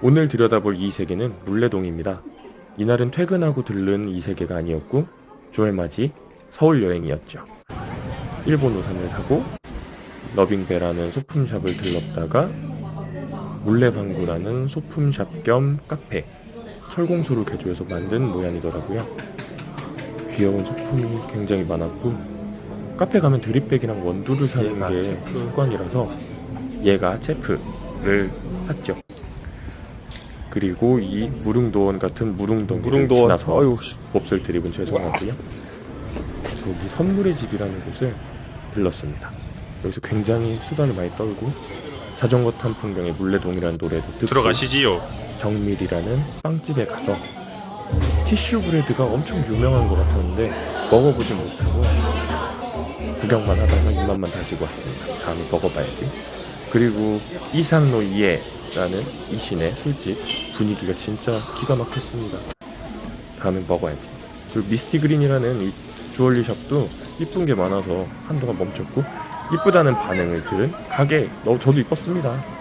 오늘 들여다볼 이 세계는 물레동입니다. 이날은 퇴근하고 들른 이 세계가 아니었고 주얼 맞이 서울 여행이었죠. 일본 우산을 사고 러빙베라는 소품샵을 들렀다가 물레방구라는 소품샵 겸 카페 철공소를 개조해서 만든 모양이더라고요. 귀여운 소품이 굉장히 많았고 카페 가면 드립백이랑 원두를 사는 게 체프. 습관이라서 얘가 체프를 샀죠. 그리고 이 무릉도원 같은 무릉도원을 무릉도원. 지나서 아유, 씨. 몹쓸 드립은 죄송하고요. 저기 선물의 집이라는 곳을 들렀습니다. 여기서 굉장히 수다를 많이 떨고 자전거 탄 풍경의 물레동이라는 노래도 듣고 들어가시지요. 정밀이라는 빵집에 가서 티슈 브레드가 엄청 유명한 것 같았는데 먹어보진 못하고 구경만 하다가 이만만 다시고 왔습니다. 다음에 먹어봐야지. 그리고 이상로 이에 라는 이신의 술집 분위기가 진짜 기가 막혔습니다. 다음에 먹어야지. 그리고 미스티 그린이라는 이 주얼리 샵도 이쁜 게 많아서 한동안 멈췄고 이쁘다는 반응을 들은 가게 너 저도 이뻤습니다.